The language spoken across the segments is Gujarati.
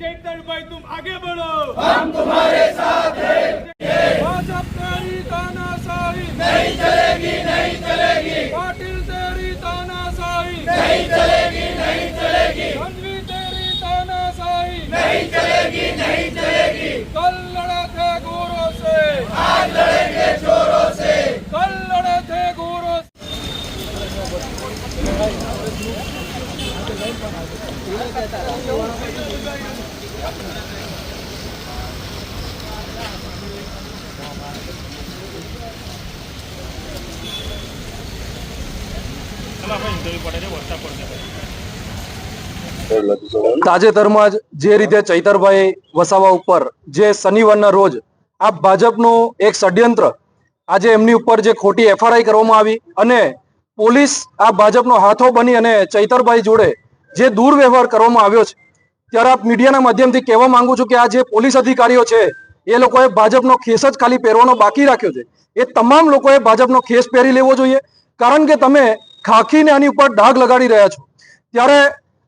चैतरभाई तुम आगे बढ़ो हम तुम्हारे साथ हैं भाजप तेरी तानाशाही नहीं चलेगी नहीं તાજેતરમાં જ જે રીતે ચૈતરભાઈ વસાવા ઉપર જે શનિવારના રોજ આ ભાજપનું એક ષડયંત્ર આજે એમની ઉપર જે ખોટી એફઆરઆઈ કરવામાં આવી અને પોલીસ આ ભાજપનો હાથો બની અને ચૈતરભાઈ જોડે જે દુર્વ્યવહાર કરવામાં આવ્યો છે. ત્યારે આપ મીડિયાના માધ્યમથી કહેવા માંગુ છું કે આ જે પોલીસ અધિકારીઓ છે, એ લોકોએ ભાજપનો ખેસ જ ખાલી પહેરવાનો બાકી રાખ્યો છે. એ તમામ લોકોએ ભાજપનો ખેસ પહેરી લેવો જોઈએ. કારણ કે તમે ખાખીને આની ઉપર ડાઘ લગાડી રહ્યા છો. ત્યારે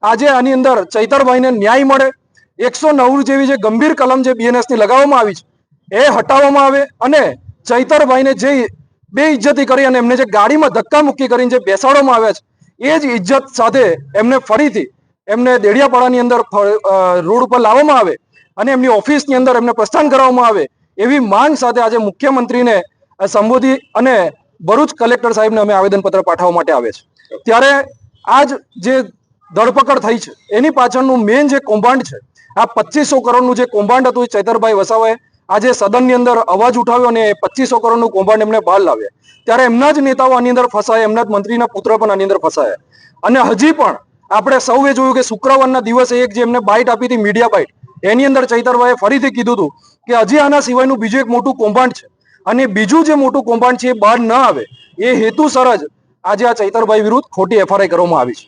આજે આની અંદર ચૈતરભાઈને ન્યાય મળે. એકસો નવ જેવી જે ગંભીર કલમ જે બીએનએસની લગાવવામાં આવી છે, એ હટાવવામાં આવે અને ચૈતરભાઈને જે બે ઇજ્જતી કરી અને એમને જે ગાડીમાં ધક્કા મુક્કી કરીને જે બેસાડવામાં આવ્યા છે એ જ ઇજ્જત સાથે એમને ફરીથી એમને દેડિયાપાડાની અંદર રોડ ઉપર લાવવામાં આવે અને એમની ઓફિસની અંદર એમને પ્રસ્થાન કરવામાં આવે એવી માંગ સાથે આજે મુખ્યમંત્રીને સંબોધી અને ભરૂચ કલેક્ટર સાહેબને અમે આવેદનપત્ર પાઠવવા માટે આવે છે. ત્યારે આજ જે ધરપકડ થઈ છે, એની પાછળનું મેઇન જે કૌભાંડ છે, આ પચીસો કરોડનું જે કૌભાંડ હતું ચૈતરભાઈ વસાવાએ આજે સદનની અંદર અવાજ ઉઠાવ્યો અને પચીસો કરોડનું કૌભાંડ એમને બહાર લાવ્યા. ત્યારે એમના જ નેતાઓ આની અંદર ફસાયા, એમના જ મંત્રીના પુત્ર પણ આની અંદર ફસાયા. અને હજી પણ આપણે સૌએ જોયું કે શુક્રવારના દિવસે એક જે એમને બાઇટ આપી હતી, મીડિયા બાઇટ, એની અંદર ચૈતરભાઈએ ફરીથી કીધું હતું કે હજી આના સિવાયનું બીજું એક મોટું કૌભાંડ છે. અને બીજું જે મોટું કૌભાંડ છે એ બહાર ન આવે, એ હેતુસર જ આજે આ ચૈતરભાઈ વિરુદ્ધ ખોટી એફઆરઆઈ કરવામાં આવી છે.